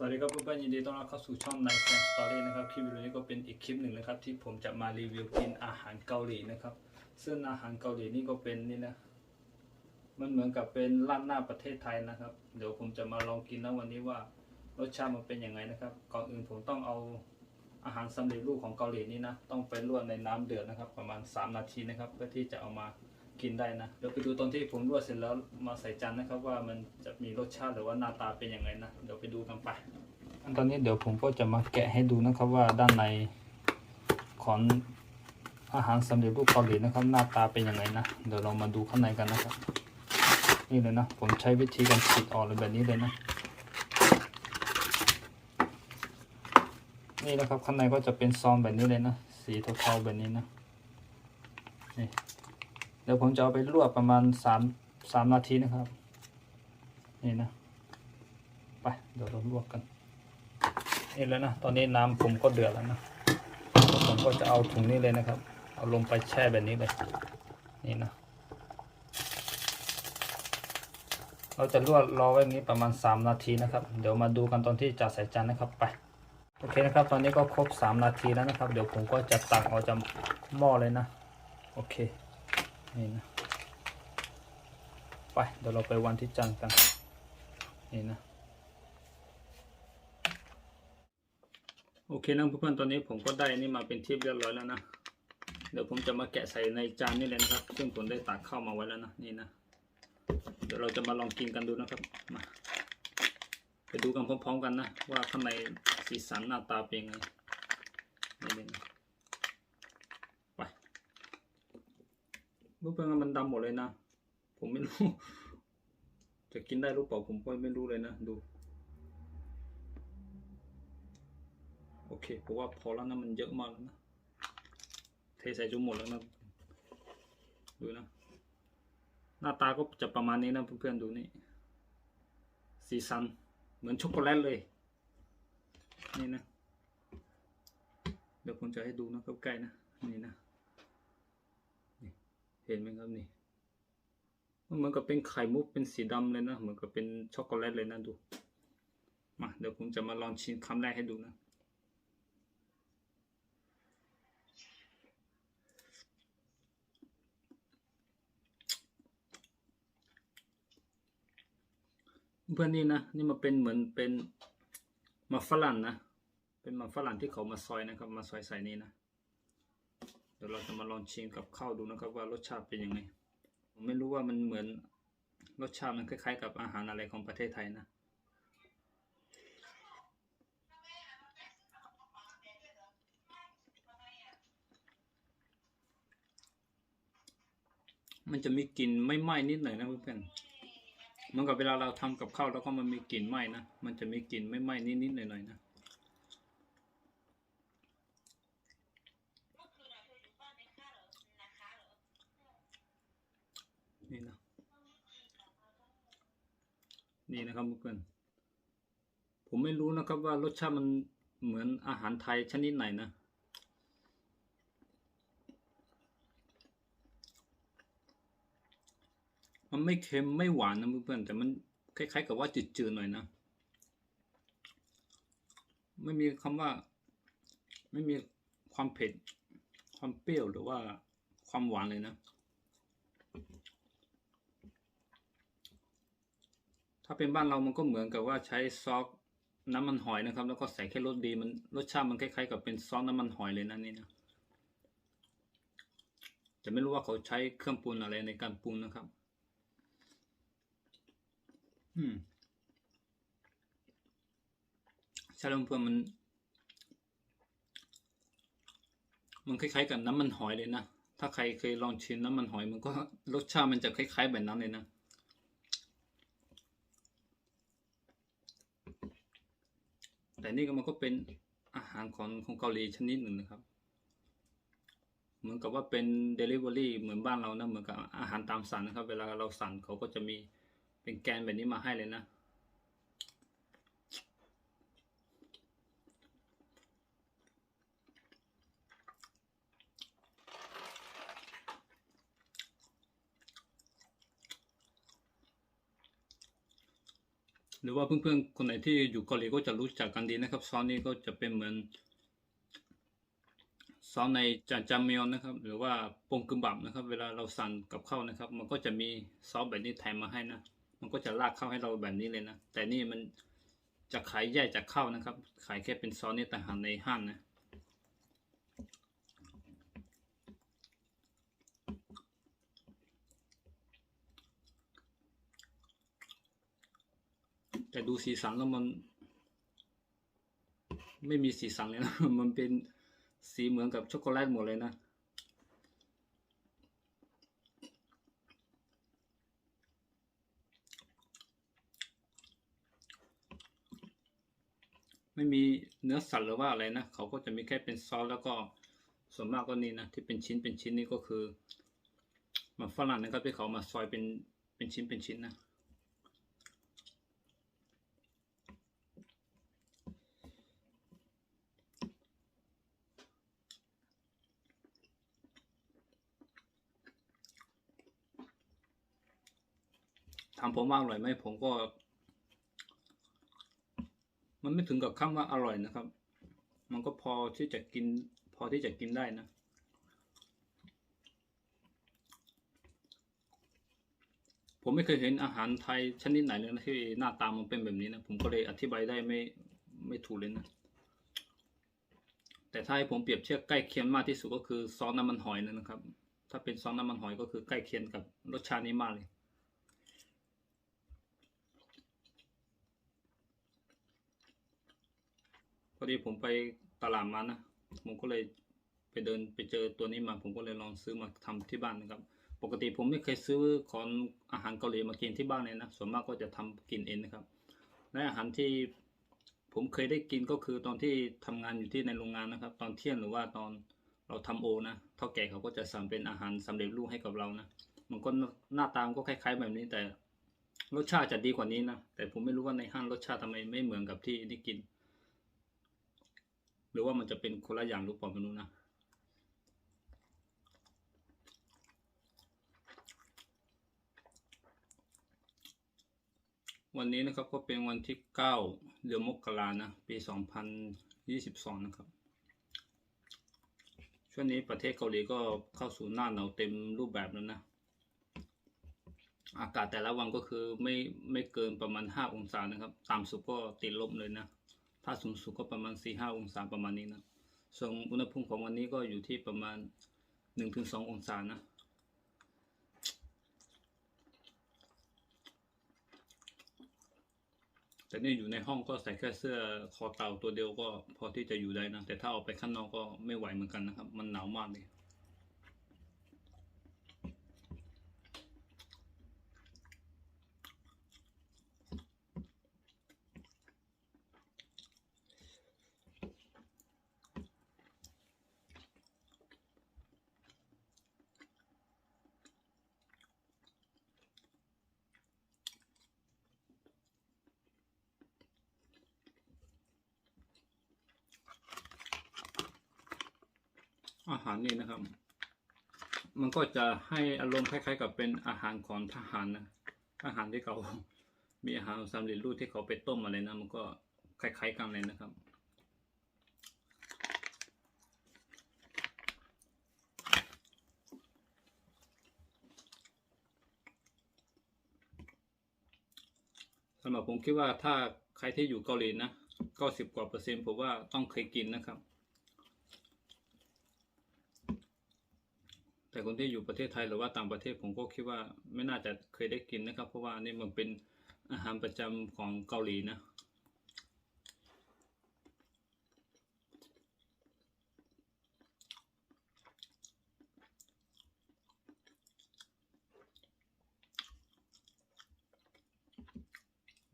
สวัสดีครับเพื่อนๆยินดีต้อนรับเข้าสู่ช่อง Night Snack Story นะครับคลิปวิดีโอนี้ก็เป็นอีกคลิปหนึ่งนะครับ ที่ผมจะมารีวิวกินอาหารเกาหลีนะครับ ซึ่งอาหารเกาหลีนี่ก็เป็นนี่นะมันเหมือนกับเป็นร้านหน้าประเทศไทยนะครับ เดี๋ยวผมจะมาลองกินนะวันนี้ว่ารสชาติมันเป็นยังไงนะครับ ก่อนอื่นผมต้องเอาอาหารสำเร็จรูปของเกาหลีนี่นะต้องไปลวกในน้ำเดือดนะครับ ประมาณ 3 นาทีนะครับ เพื่อที่จะเอามา กินได้นะเดี๋ยวไปดูตอนที่ผมลวกเสร็จแล้วมาใส่จานนะครับว่ามันจะมีรสชาติหรือว่าหน้าตาเป็นยังไงนะเดี๋ยวไปดูกันไปตอนนี้เดี๋ยวผมก็จะมาแกะให้ดูนะครับว่าด้านในของอาหารสำเร็จรูปเกาหลีนะครับ หน้าตาเป็นยังไงนะเดี๋ยวเรามาดูข้างในกันนะครับ นี่เลยนะ ผมใช้วิธีการฉีกออกเลยแบบนี้เลยนะ นี่นะครับข้างในก็จะเป็นซองแบบนี้เลยนะ สีเทาๆแบบนี้นะนี่ ดี๋ยวผมจะเอาไปลวกประมาณสามสามนาทีนะครับ นี่นะ ไป เดี๋ยวเราลวกกันนี่แล้วนะ ตอนนี้น้ำผมก็เดือดแล้วนะ ผมก็จะเอาถุงนี้เลยนะครับ เอาลงไปแช่แบบนี้เลย นี่นะ เราจะลวกรอไว้นี้ประมาณ 3 นาทีนะครับ เดี๋ยวมาดูกันตอนที่จะใส่จานนะครับ ไป โอเคนะครับ ตอนนี้ก็ครบ 3 นาทีแล้วนะครับ เดี๋ยวผมก็จะตักออกจากหม้อเลยนะ โอเค นี่นะ ไป เดี๋ยวเราไปวันที่จานกัน นี่นะ โอเคนะเพื่อนๆตอนนี้ผมก็ได้นี่มาเป็นที่เรียบร้อยแล้วนะ เดี๋ยวผมจะมาแกะใส่ในจานนี่เลยนะครับ ซึ่งผมได้ตักเข้าวมาไว้แล้วนะ นี่นะ เดี๋ยวเราจะมาลองกินกันดูนะครับ มาไปดูกันพร้อมๆกันนะ ว่าข้างในสีสันหน้าตาเป็นยังไงนี่เลยนะไป เพื่อนมันดำหมดเลยนะ ผมไม่รู้ จะกินได้หรือเปล่าผมก็ไม่รู้เลยนะ ดู โอเคผมว่าพอแล้วนะมันเยอะมากแล้วนะ เทใส่จนหมดแล้วนะ ดูนะ หน้าตาก็จะประมาณนี้นะเพื่อนๆดูนี่ สีสัน เหมือนช็อกโกแลตเลย นี่นะ เดี๋ยวผมจะให้ดูนะใกล้ๆนะ นี่นะ เห็นไหมครับนี่มันเหมือนกับเป็นไข่มุกเป็นสีดำเลยนะ เหมือนกับเป็นช็อกโกแลตเลยนะดู มาเดี๋ยวผมจะมาลองชิมคำแรกให้ดูนะเพื่อนนี่นะนี่มาเป็นเหมือนเป็นมาฝรั่งนะ เป็นมาฝรั่งที่เขามาซอยนะครับ มาซอยใส่นี่นะ เดี๋ยวเราจะมาลองชิมกับข้าวดูนะครับว่ารสชาติเป็นยังไง ผมไม่รู้ว่ามันเหมือนรสชาติมันคล้ายๆ กับอาหารอะไรของประเทศไทยนะ มันจะมีกลิ่นไม่ไหม้นิดหน่อยนะเพื่อนๆเหมือนกับเวลาเราทำกับข้าวแล้วก็มันมีกลิ่นไหม้นะ มันจะมีกลิ่นไม่ไหม้นิดๆหน่อยๆนะ นี่นะนี่นะครับเพื่อนผมไม่รู้นะครับว่ารสชาติมันเหมือนอาหารไทยชนิดไหนนะ มันไม่เค็มไม่หวานนะเพื่อนๆแต่มันคล้าย ๆ กับว่าจืดๆหน่อยนะ ไม่มีคำว่า ไม่มีความเผ็ด ความเปรี้ยวหรือว่าความหวานเลยนะ ถ้าเป็นบ้านเรามันก็เหมือนกับว่าใช้ซอสน้ำมันหอยนะครับ แล้วก็ใส่แค่รสดีมันรสชาติมันคล้ายๆกับเป็นซอสน้ำมันหอยเลยนะนี่นะจะไม่รู้ว่าเขาใช้เครื่องปรุงอะไรในการปรุงนะครับ อืมใช่แล้วเพื่อนมัน มันคล้ายๆกับน้ำมันหอยเลยนะ ถ้าใครเคยลองชิมน้ำมันหอย มันก็รสชาติมันจะคล้ายๆแบบนั้นเลยนะ แต่นี่ก็มันก็เป็นอาหารของของเกาหลีชนิดหนึ่งนะครับ เหมือนกับว่าเป็น Delivery เหมือนบ้านเรานะเหมือนกับอาหารตามสั่งนะครับ เวลาเราสั่งเขาก็จะมีเป็นแกนแบบนี้มาให้เลยนะ หรือว่าเพื่อนๆคนไหนที่อยู่เกาหลีก็จะรู้จักกันดีนะครับซอสนี้ก็จะเป็นเหมือนซอสในจานจามเมียนนะครับ หรือว่าปงกึมบับนะครับ เวลาเราสั่งกับข้าวนะครับ มันก็จะมีซอสแบบนี้แถมมาให้นะมันก็จะราดข้าวให้เราแบบนี้เลยนะ แต่นี่มันจะขายแยกจากข้าวนะครับ ขายแค่เป็นซอสนี่ต่างหากในห้างนะ แต่ดูสีสันแล้วมัน ไม่มีสีสันเลยนะ มันเป็นสีเหมือนกับช็อกโกแลตหมดเลยนะไม่มีเนื้อสัตว์หรือว่าอะไรนะ เขาก็จะมีแค่เป็นซอสแล้วก็ส่วนมากก็นี่นะ ที่เป็นชิ้นเป็นชิ้นนี่ก็คือหมันฝรั่งนะครับที่เขามาซอยเป็นเป็นชิ้นเป็นชิ้นนะ ผมว่าอร่อยไหมผมก็ มันไม่ถึงกับคำว่าอร่อยนะครับ มันก็พอที่จะกิน พอที่จะกินได้นะผมไม่เคยเห็นอาหารไทยชนิดไหนเลยนะที่หน้าตามันเป็นแบบนี้นะ ผมก็เลยอธิบายได้ไม่ไม่ถูกเลยนะ แต่ถ้าให้ผมเปรียบเทียบใกล้เคียงมากที่สุดก็คือซอสน้ำมันหอยนะครับ ถ้าเป็นซอสน้ำมันหอยก็คือใกล้เคียงกับรสชาตินี้มากเลย พอดีผมไปตลาดมานะ ผมก็เลยไปเดินไปเจอตัวนี้มา ผมก็เลยลองซื้อมาทำที่บ้านนะครับ ปกติผมไม่เคยซื้อของอาหารเกาหลีมากินที่บ้านเลยนะ ส่วนมากก็จะทำกินเองนะครับ และอาหารที่ผมเคยได้กินก็คือตอนที่ทำงานอยู่ที่ในโรงงานนะครับ ตอนเที่ยงหรือว่าตอนเราทำโอนะเท่าแก่เขาก็จะสั่งเป็นอาหารสำเร็จรูปให้กับเรานะ มันก็หน้าตามก็คล้าย ๆ แบบนี้แต่รสชาติจะดีกว่านี้นะ แต่ผมไม่รู้ว่าในห้างรสชาติทำไมไม่เหมือนกับที่ได้กิน หรือว่ามันจะเป็นคนละอย่างหรือเปล่าไม่รู้นะวันนี้นะครับก็เป็นวันที่ 9 เดือนมกรานะ ปี 2022 นะครับ ช่วงนี้ประเทศเกาหลีก็เข้าสู่หน้าหนาวเต็มรูปแบบแล้วนะ อากาศแต่ละวันก็คือไม่ไม่เกินประมาณ 5 องศานะครับ ต่ำสุดก็ติดลบเลยนะ ถ้าสูงสุดก็ประมาณ4-5องศาประมาณนี้นะส่วนอุณหภูมิของวันนี้ก็อยู่ที่ประมาณ1-2องศานะแต่นี่อยู่ในห้องก็ใส่แค่เสื้อคอเต่าตัวเดียวก็พอที่จะอยู่ได้นะ แต่ถ้าออกไปข้างนอกก็ไม่ไหวเหมือนกันนะครับ มันหนาวมากเลย อาหารนี่นะครับ มันก็จะให้อารมณ์คล้ายๆ กับเป็นอาหารของทหารนะอาหารที่เขา มีอาหารสำเร็จรูปที่เขาไปต้มอะไรนะมันก็คล้ายๆกันเลยนะครับสำหรับผมคิดว่าถ้าใครที่อยู่เกาหลีนะก็สิบกว่าเปอร์เซ็นต์ผมว่าต้องเคยกินนะครับ แต่คนที่อยู่ประเทศไทยหรือว่าต่างประเทศผมก็คิดว่าไม่น่าจะเคยได้กินนะครับ เพราะว่านี่มันเป็นอาหารประจำของเกาหลีนะ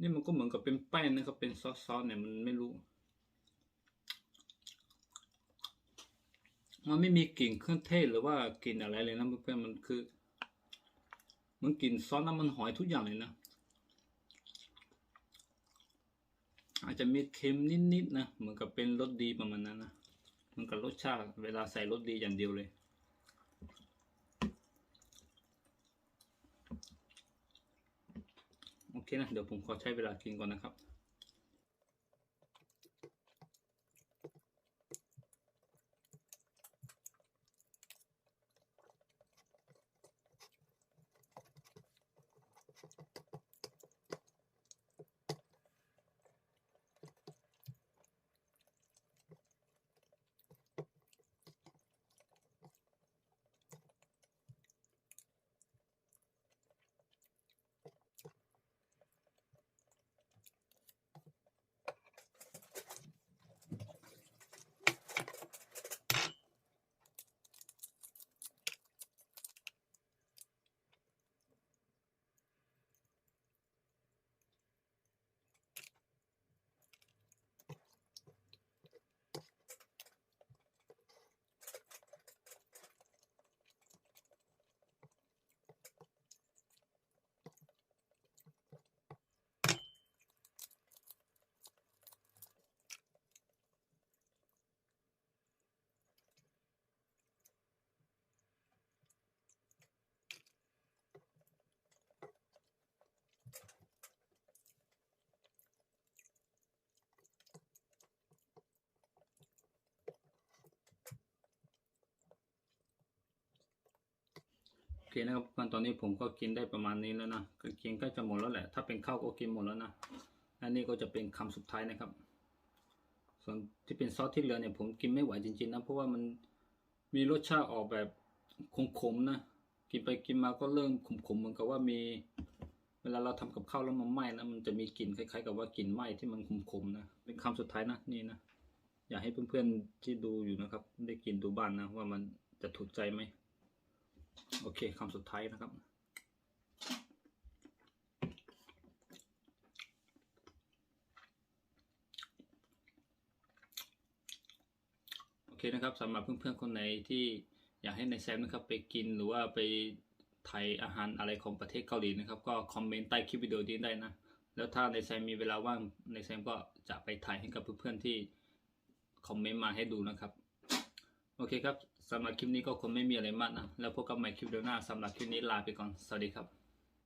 นี่มันก็เหมือนกับเป็นแป้งนะครับเป็นซอสๆเนี่ยมันไม่รู้ มันไม่มีกลิ่นเครื่องเทศหรือว่ากลิ่นอะไรเลยนะเพื่อนมันคือ มันกลิ่นซอสน้ำมันหอยทุกอย่างเลยนะ อาจจะมีเค็มนิดๆนะเหมือนกับเป็นรสดีประมาณนั้นนะเหมือนกับรสชาติเวลาใส่รสดีอย่างเดียวเลยโอเคนะ เดี๋ยวผมขอใช้เวลากินก่อนนะครับ เคนะครับกันตอนนี้ผมก็กินได้ประมาณนี้แล้วนะก็กินก็จะหมดแล้วแหละ ถ้าเป็นข้าวก็กินหมดแล้วนะอันนี้ก็จะเป็นคำสุดท้ายนะครับ ส่วนที่เป็นซอสที่เหลือเนี่ยผมกินไม่ไหวจริงๆนะเพราะว่ามันมีรสชาติออกแบบขมๆนะกินไปกินมาก็เริ่มขมๆเหมือนกับว่ามีเวลาเราทำกับข้าวแล้วมันไหม้นะมันจะมีกลิ่นคล้ายๆ กับว่ากลิ่นไหม้ที่มันขมๆนะเป็นคำสุดท้ายนะนี่นะอยากให้เพื่อนๆที่ดูอยู่นะครับ ได้กินดูบ้านนะว่ามันจะถูกใจไหม โอเคคำสุดท้ายนะครับ โอเคนะครับสำหรับเพื่อนๆคนไหนที่อยากให้ในแซมนะครับไปกินหรือว่าไปไทยอาหารอะไรของประเทศเกาหลีนะครับ ก็คอมเมนต์ใต้คลิปวิดีโอนี้ได้นะ แล้วถ้าในแซมมีเวลาว่างในแซมก็จะไปถ่ายให้กับเพื่อนๆที่คอมเมนต์มาให้ดูนะครับ โอเคครับ สำหรับคลิปนี้ก็คงไม่มีอะไรมากนะ แล้วพบกันใหม่คลิปเดียวหน้าสำหรับคลิปนี้ลาไปก่อน สวัสดีครับ